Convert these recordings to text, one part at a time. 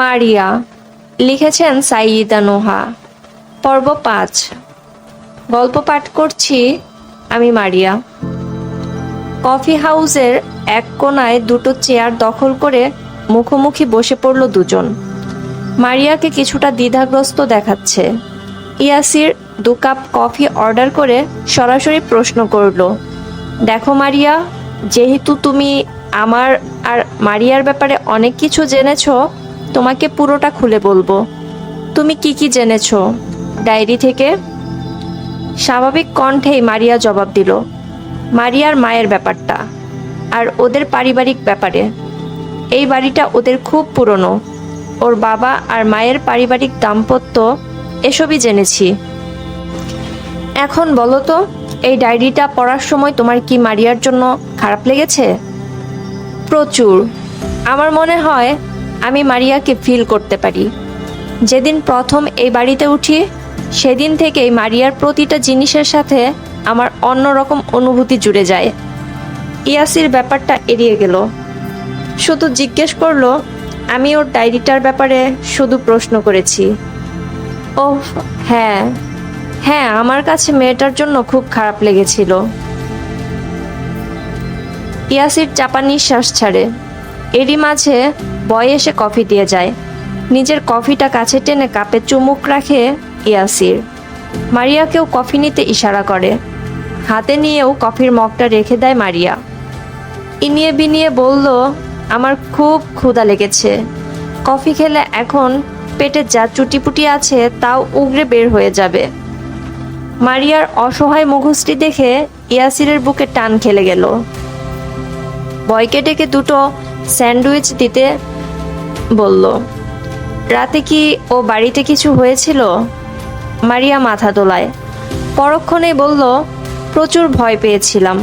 মারিয়া লিখেছেন সাইয়িদা নোহা। পর্ব পাঁচ। গল্প পাঠ করছি আমি মারিয়া। কফি হাউসের এক কোনায় দুটো চেয়ার দখল করে মুখোমুখি বসে পড়ল দুজন। মারিয়াকে কিছুটা দ্বিধাগ্রস্ত দেখাচ্ছে। ইয়াসির দু কাপ কফি অর্ডার করে সরাসরি প্রশ্ন করল, দেখো মারিয়া, যেহেতু তুমি আমার আর মারিয়ার ব্যাপারে অনেক কিছু জেনেছো তোমাকে পুরোটা খুলে বলব। তুমি কি কি জেনেছো? ডায়েরি থেকে? স্বাভাবিক কণ্ঠেই মারিয়া জবাব দিল, মারিয়ার মায়ের ব্যাপারটা আর ওদের পারিবারিক ব্যাপারে। এই বাড়িটা ওদের খুব পুরনো। ওর বাবা আর মায়ের পারিবারিক দাম্পত্য, এসবই জেনেছি। এখন বলো তো, এই ডায়েরিটা পড়ার সময় তোমার কি মারিয়ার জন্য খারাপ লেগেছে? প্রচুর। আমার মনে হয় আমি মারিয়াকে ফিল করতে পারি। যেদিন প্রথম এই বাড়িতে উঠি, সেদিন থেকেই মারিয়ার প্রতিটা জিনিসের সাথে আমার অন্যরকম অনুভূতি জুড়ে যায়। ইয়াসির ব্যাপারটা এড়িয়ে গেল। শুধু জিজ্ঞেস করল, আমি ওর ডায়েরিটার ব্যাপারে শুধু প্রশ্ন করেছি। ও হ্যাঁ। হ্যাঁ আমার কাছে মেয়েটার জন্য খুব খারাপ লেগেছিল। ইয়াসির চাপা নিঃশ্বাস ছাড়ে। এরই মাঝে বয় এসে কফি দিয়ে যায়। নিজের কফিটা কাছে টেনে কাপে চুমুক রাখে ইয়াসির। মারিয়াকেও কফি নিতে ইশারা করে। হাতে নিয়েও কফির মগটা রেখে দেয় মারিয়া। ইনিয়ে বিনিয়ে বলল, আমার খুব ক্ষুধা লেগেছে। কফি খেলে এখন পেটে যা চুটিপুটি আছে তাও উগরে বের হয়ে যাবে মারিয়ার অসহায় মুখশ্রী দেখে ইয়াসিরের বুকে টান খেলে গেল। বয়কে ডেকে দুটো স্যান্ডউইচ দিতে বলল, রাতে কি ও বাড়িতে কিছু হয়েছিল? মারিয়া মাথা দোলায় পরক্ষণেই বলল, প্রচুর ভয় পেয়েছিলাম।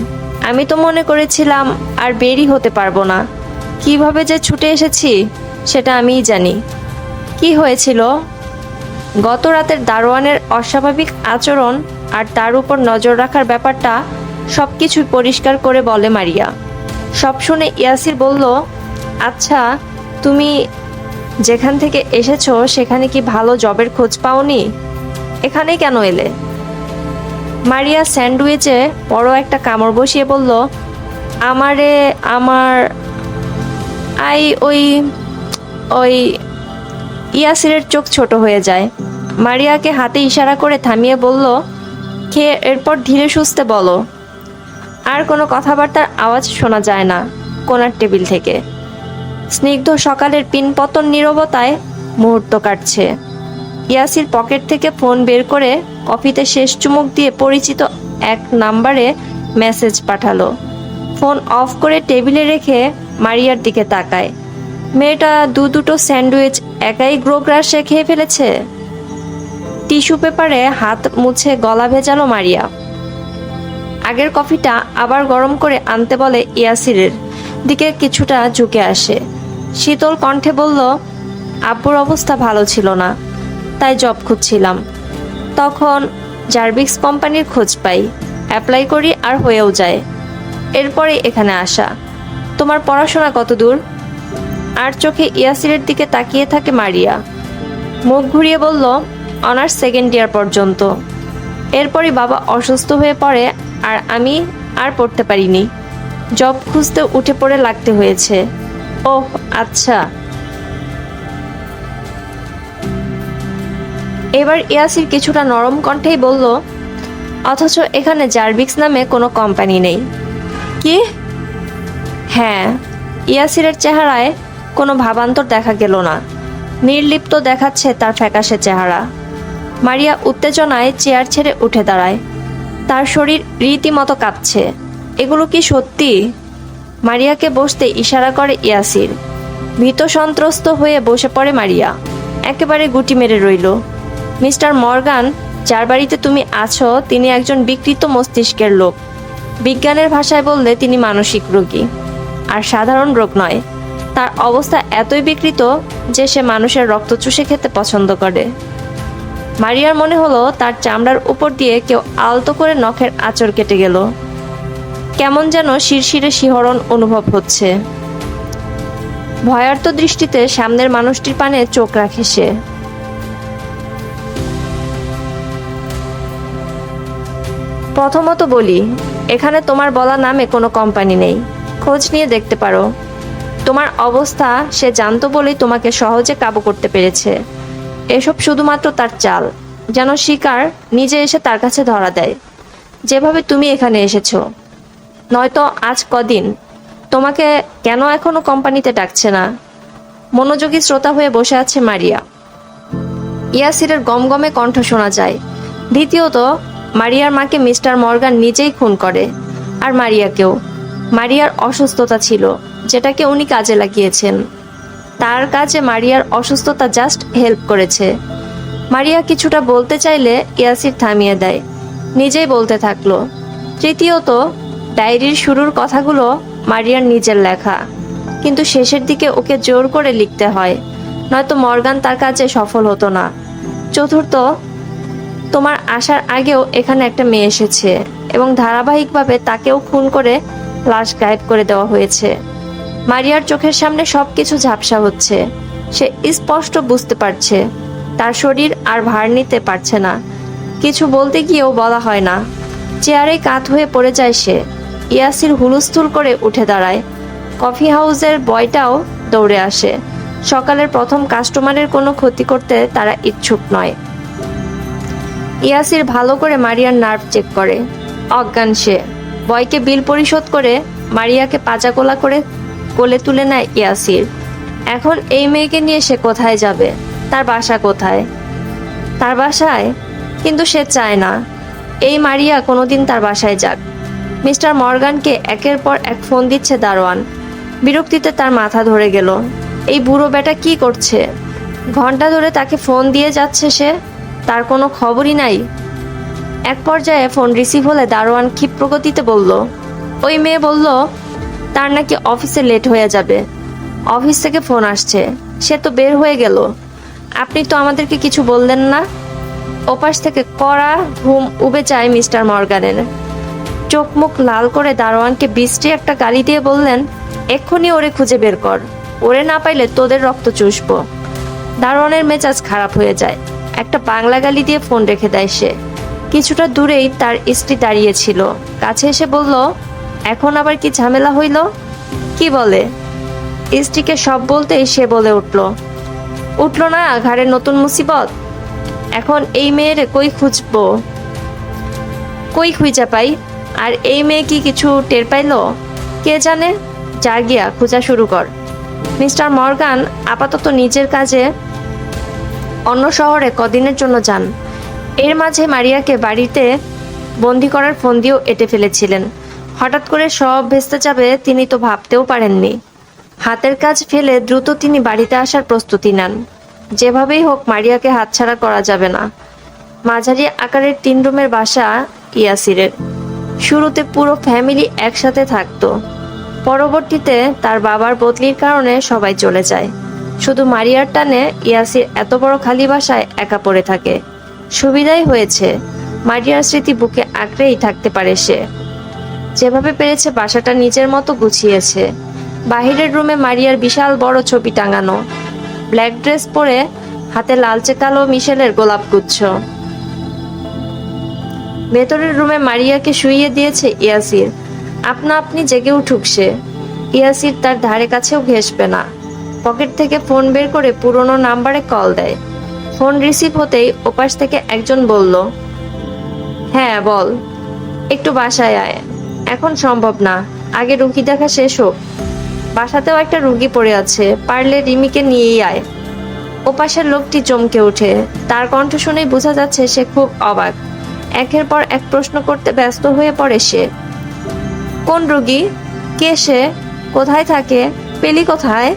আমি তো মনে করেছিলাম আর বেরি হতে পারব না। কীভাবে যে ছুটে এসেছি, সেটা আমিই জানি। কি হয়েছিল? গত রাতের দারোয়ানের অস্বাভাবিক আচরণ আর তার উপর নজর রাখার ব্যাপারটা সব কিছুই পরিষ্কার করে বলে মারিয়া। সব শুনে ইয়াসির বলল আচ্ছা তুমি যেখান থেকে এসেছ, সেখানে কি ভালো জবের খোঁজ পাওনি? এখানে কেন এলে? মারিয়া স্যান্ডউইচে বড় একটা কামড় বসিয়ে বলল, আমারে আমার আই ওই ওই ইয়াসিরের চোখ ছোট হয়ে যায়। মারিয়াকে হাতে ইশারা করে থামিয়ে বলল খেয়ে এরপর ধীরে সুস্থে বলো। আর কোনো কথাবার্তার আওয়াজ শোনা যায় না কোনার টেবিল থেকে। স্নিগ্ধ সকালের পিনপতন নীরবতায় মুহূর্ত কাটছে। ইয়াসির পকেট থেকে ফোন বের করে কফিতে শেষ চুমুক দিয়ে পরিচিত এক নাম্বারে মেসেজ পাঠালো। ফোন অফ করে টেবিলে রেখে মারিয়ার দিকে তাকায়। মেয়েটা দু দুটো স্যান্ডউইচ একাই গ্রোগ্রাসে খেয়ে ফেলেছে। টিস্যু পেপারে হাত মুছে গলা ভেজালো মারিয়া। আগের কফিটা আবার গরম করে আনতে বলে ইয়াসিরের। দিকে কিছুটা ঝুঁকে আসে। শীতল কণ্ঠে বলল আব্বুর অবস্থা ভালো ছিল না, তাই জব খুঁজছিলাম। তখন জার্বিক্স কোম্পানির খোঁজ পাই, অ্যাপ্লাই করি আর হয়েও যায়। এরপরে এখানে আসা। তোমার পড়াশোনা কত দূর? আর চোখে ইয়াসিরের দিকে তাকিয়ে থাকে মারিয়া। মুখ ঘুরিয়ে বলল, অনার্স সেকেন্ড ইয়ার পর্যন্ত। এরপরই বাবা অসুস্থ হয়ে পড়ে আর আমি আর পড়তে পারিনি। জব খুঁজতে উঠে পড়ে লাগতে হয়েছে। ওহ আচ্ছা। এবার ইয়াসির কিছুটা নরম কণ্ঠেই বলল, অথচ এখানে জার্বিক্স নামে কোনো কোম্পানি নেই। কি? হ্যাঁ ইয়াসিরের চেহারায় কোনো ভাবান্তর দেখা গেল না। নির্লিপ্ত দেখাচ্ছে তার ফ্যাকাশে চেহারা। মারিয়া উত্তেজনায় চেয়ার ছেড়ে উঠে দাঁড়ায়। তার শরীর রীতিমতো কাঁপছে। এগুলো কি সত্যি? মারিয়াকে বসতে ইশারা করে ইয়াসির। ভীত সন্ত্রস্ত হয়ে বসে পড়ে মারিয়া। একেবারে গুটি মেরে রইল। মিস্টার মর্গান, যার বাড়িতে তুমি আছো, তিনি একজন বিকৃত মস্তিষ্কের লোক। বিজ্ঞানের ভাষায় বললে তিনি মানসিক রোগী। আর সাধারণ রোগ নয়। তার অবস্থা এতই বিকৃত যে সে মানুষের রক্ত চুষে খেতে পছন্দ করে। মারিয়ার মনে হলো তার চামড়ার উপর দিয়ে কেউ আলতো করে নখের আঁচড় কেটে গেল। কেমন যেন শিরশিরে শিহরণ অনুভব হচ্ছে। ভয়ার্ত দৃষ্টিতে সামনের মানুষটির পানে চোখ রাখে সে। প্রথমত বলি, এখানে তোমার বলা নামে কোনো কোম্পানি নেই। খোঁজ নিয়ে দেখতে পারো। তোমার অবস্থা সে জানতো বলেই তোমাকে সহজে কাবু করতে পেরেছে। এসব শুধুমাত্র তার চাল, যেন শিকার নিজে এসে তার কাছে ধরা দেয়। যেভাবে তুমি এখানে এসেছ। নয়তো আজ কদিন? তোমাকে কেন এখনও কোম্পানিতে ডাকছে না? মনোযোগী শ্রোতা হয়ে বসে আছে মারিয়া। ইয়াসিরের গমগমে কণ্ঠ শোনা যায়। দ্বিতীয়ত, মারিয়ার মাকে মিস্টার মর্গান নিজেই খুন করে, আর মারিয়াকেও। মারিয়ার অসুস্থতা ছিল, যেটাকে উনি কাজে লাগিয়েছেন। তার কাজে মারিয়ার অসুস্থতা জাস্ট হেল্প করেছে। মারিয়া কিছুটা বলতে চাইলে ইয়াসির থামিয়ে দেয়। নিজেই বলতে থাকল। তৃতীয়ত ডায়েরির শুরুর কথাগুলো মারিয়ার নিজের লেখা। কিন্তু শেষের দিকে ওকে জোর করে লিখতে হয়। নয়তো মর্গান তার কাজে সফল হতো না। চতুর্থ, তোমার আসার আগেও এখানে একটা মেয়ে এসেছে এবং ধারাবাহিকভাবে তাকেও খুন করে লাশ গায়েব করে দেওয়া হয়েছে। মারিয়ার চোখের সামনে সব কিছু ঝাপসা হচ্ছে। সে স্পষ্ট বুঝতে পারছে। তার শরীর আর ভার নিতে পারছে না। কিছু বলতে গিয়েও বলা হয় না। চেয়ারে কাত হয়ে পড়ে যায় সে। ইয়াসির হুলস্থুল করে উঠে দাঁড়ায়। কফি হাউসের বয়টাও দৌড়ে আসে। সকালের প্রথম কাস্টমারের কোনো ক্ষতি করতে তারা ইচ্ছুক নয়। ইয়াসির ভালো করে মারিয়ার নার্ভ চেক করে। অজ্ঞান সে। বয়কে বিল পরিশোধ করে মারিয়াকে পাজাকোলা করে কোলে তুলে নেয় ইয়াসির। এখন এই মেয়েকে নিয়ে সে কোথায় যাবে? তার বাসা কোথায়? তার বাসায়? কিন্তু সে চায় না। এই মারিয়া কোনোদিন তার বাসায় যাক। মিস্টার মর্গানকে একের পর এক ফোন দিচ্ছে দারোয়ান। বিরক্তিতে তার মাথা ধরে গেল। এই বুড়ো বেটা কি করছে? ঘণ্টা ধরে তাকে ফোন দিয়ে যাচ্ছে সে, তার কোনো খবরই নাই। এক পর্যায়ে ফোন রিসিভ হলে দারোয়ান ক্ষিপ্র গতিতে বলল, ওই মেয়ে বলল, তার নাকি অফিসে লেট হয়ে যাবে। অফিস থেকে ফোন আসছে। সে তো বের হয়ে গেল। আপনি তো আমাদেরকে কিছু বললেন না? ওপাশ থেকে কড়া ঘুম উবে চায় মিস্টার মর্গানের। চোখ মুখ লাল করে দারোয়ানকে বৃষ্টি একটা গালি দিয়ে বললেন, এক্ষুনি ওরে খুঁজে বের কর। ওরে না পাইলে তোদের রক্ত চুষব। দারোয়ানের মেজাজ খারাপ হয়ে যায়। একটা বাংলা গালি দিয়ে ফোন রেখে দেয় সে। কিছুটা দূরেই তার স্ত্রী দাঁড়িয়েছিল কাছে এসে বলল, এখন আবার কি ঝামেলা হইল? কি বলে? স্ত্রীকে সব বলতেই সে বলে উঠল উঠল না ঘাড়ে নতুন মুসিবত? এখন এই মেয়েরে কই খুঁজবো? কই খুঁজা পাই? আর এই মেয়ে কি কিছু টের পাইলো? কে জানে? যা গিয়া খোঁজা শুরু কর। মিস্টার মর্গান আপাতত নিজের কাজে অন্য শহরে কদিনের জন্য যান। এর মাঝে মারিয়াকে বাড়িতে বন্দি করার ফোন দিয়েও এঁটে ফেলেছিলেন। হঠাৎ করে সব ভেস্তে যাবে তিনি তো ভাবতেও পারেননি। হাতের কাজ ফেলে দ্রুত তিনি বাড়িতে আসার প্রস্তুতি নেন। যেভাবেই হোক মারিয়াকে হাতছাড়া করা যাবে না। মাঝারি আকারের তিন রুমের বাসা ইয়াসিরের। শুরুতে পুরো ফ্যামিলি একসাথে থাকতো। পরবর্তীতে তার বাবার বদলির কারণে সবাই চলে যায়। শুধু মারিয়ার টানে ইয়াসির এত বড় খালি বাসায় একা পড়ে থাকে। সুবিধাই হয়েছে, মারিয়ার স্মৃতি বুকে আঁকড়েই থাকতে পারে সে। যেভাবে পেরেছে বাসাটা নিজের মতো গুছিয়েছে। বাহিরের রুমে মারিয়ার বিশাল বড় ছবি টাঙানো। ব্ল্যাক ড্রেস পরে হাতে লালচে কালো মিশেলের গোলাপ গুচ্ছ। ভেতরের রুমে মারিয়াকে শুইয়ে দিয়েছে ইয়াসির। আপনা আপনি জেগে উঠুক সে। ইয়াসির তার ধারে কাছেও ঘেসবে না। পকেট থেকে ফোন বের করে পুরনো নাম্বারে কল দেয়। ফোন রিসিভ হতেই ওপাশ থেকে একজন বলল হ্যাঁ বল। একটু বাসায় আয়। এখন সম্ভব না। আগে রুগী দেখা শেষ হোক। বাসাতেও একটা রুগী পড়ে আছে। পারলে রিমিকে নিয়েই আয়। ওপাশের লোকটি চমকে ওঠে। তার কণ্ঠ শুনেই বোঝা যাচ্ছে সে খুব অবাক। একের পর এক প্রশ্ন করতে ব্যস্ত হয়ে পড়ে সে। কোন রোগী? কে সে? কোথায় থাকে? পেলি কোথায়?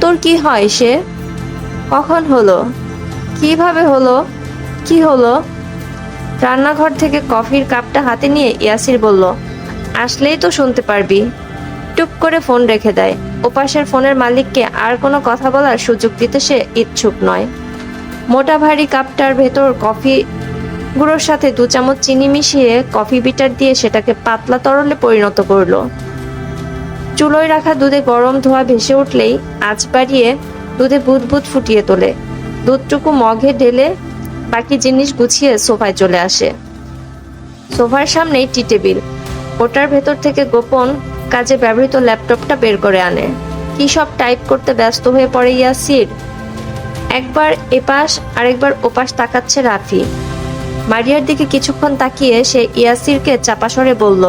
তোর কি হয় সে? কখন হলো? কীভাবে হলো? কি হলো? রান্নাঘর থেকে কফির কাপটা হাতে নিয়ে ইয়াসির বলল, আসলেই তো শুনতে পারবি। টুপ করে ফোন রেখে দেয়। ওপাশের ফোনের মালিককে আর কোনো কথা বলার সুযোগ দিতে সে ইচ্ছুক নয়। মোটা ভারী কাপটার ভেতর কফি গুঁড়োর সাথে দু চামচ চিনি মিশিয়ে কফি বিটার দিয়ে সেটাকে পাতলা তরলে পরিণত করল। চুলোয় রাখা দুধে গরম ধোয়া ভেসে উঠলেই আঁচ বাড়িয়ে দুধে বুদ বুদ ফুটিয়ে তোলে। দুধটুকু মগে ঢেলে বাকি জিনিস গুছিয়ে সোফায় চলে আসে। সোফার সামনেই টি টেবিল। ওটার ভেতর থেকে গোপন কাজে ব্যবহৃত ল্যাপটপটা বের করে আনে। কি সব টাইপ করতে ব্যস্ত হয়ে পড়ে ইয়াসির? একবার এপাশ, আরেকবার ওপাশ তাকাচ্ছে রাফি। মারিয়ার দিকে কিছুক্ষণ তাকিয়ে সে ইয়াসিরকে চাপাসরে বলল,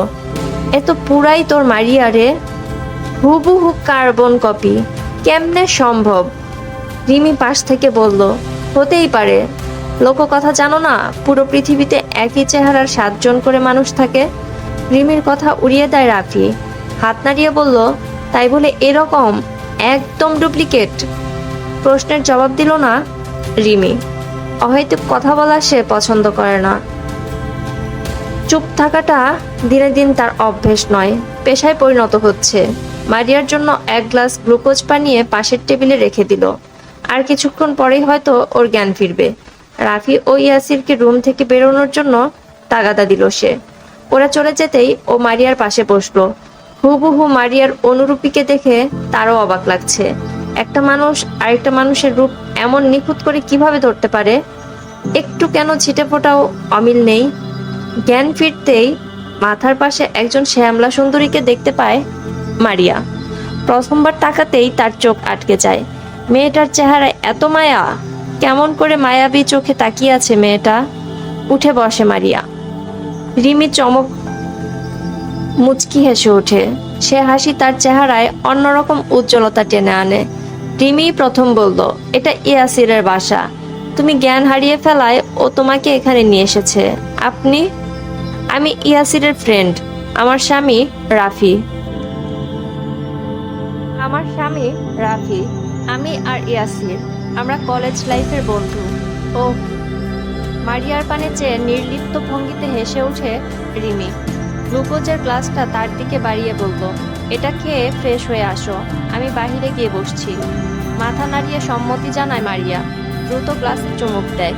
এ তো পুরাই তোর মারিয়া রে। হুবহু কার্বন কপি। কেমনে সম্ভব? রিমি পাশ থেকে বলল, হতেই পারে। লোক কথা জানো না, পুরো পৃথিবীতে একই চেহারার সাতজন করে মানুষ থাকে? রিমির কথা উড়িয়ে দেয় রাফি। হাত নাড়িয়ে বলল, তাই বলে এরকম একদম ডুপ্লিকেট? প্রশ্নের জবাব দিল না রিমি। অহৈতুক কথা বলা সে পছন্দ করে না। চুপ থাকাটা দিনে দিন তার অভ্যেস নয়, পেশায় পরিণত হচ্ছে। মারিয়ার জন্য এক গ্লাস গ্লুকোজ পানিয়ে পাশের টেবিলে রেখে দিল। আর কিছুক্ষণ পরেই হয়তো ওর জ্ঞান ফিরবে। রাফি ও ইয়াসিরকে রুম থেকে বেরোনোর জন্য তাগাদা দিল সে। ওরা চলে যেতেই ও মারিয়ার পাশে বসল। হুবহু মারিয়ার অনুরূপীকে দেখে তারও অবাক লাগছে। একটা মানুষ আরেকটা মানুষের রূপ এমন নিখুঁত করে কীভাবে ধরতে পারে? একটু কেন ছিটে ফোটাও অমিল নেই। জ্ঞান ফিরতেই মাথার পাশে একজন শ্যামলা সুন্দরীকে দেখতে পায় মারিয়া। প্রথমবার তাকাতেই তার চোখ আটকে যায়। মেয়েটার চেহারায় এত মায়া, কেমন করে মায়াবী চোখে তাকিয়ে আছে মেয়েটা? উঠে বসে মারিয়া। রিমি চমক, মুচকি হেসে ওঠে। সে হাসি তার চেহারায় অন্যরকম উজ্জ্বলতা টেনে আনে। রিমি প্রথম বলল, এটা ইয়াসিরের বাসা। তুমি জ্ঞান হারিয়ে ফেলায় ও তোমাকে এখানে নিয়ে এসেছে। আপনি, আমি ইয়াসিরের ফ্রেন্ড আমার স্বামী রাফি। আমার স্বামী রাফি, আমি আর ইয়াসির। আমরা কলেজ লাইফের বন্ধু। ও মারিয়ার পানে চেয়ে নির্লিপ্ত ভঙ্গিতে হেসে ওঠে রিমি। গ্লুকোজের গ্লাসটা তার দিকে বাড়িয়ে বলল, এটা খেয়ে ফ্রেশ হয়ে আসো। আমি বাইরে গিয়ে বসছি। মাথা নাড়িয়ে সম্মতি জানায় মারিয়া। দ্রুত গ্লাসে চুমুক দেয়।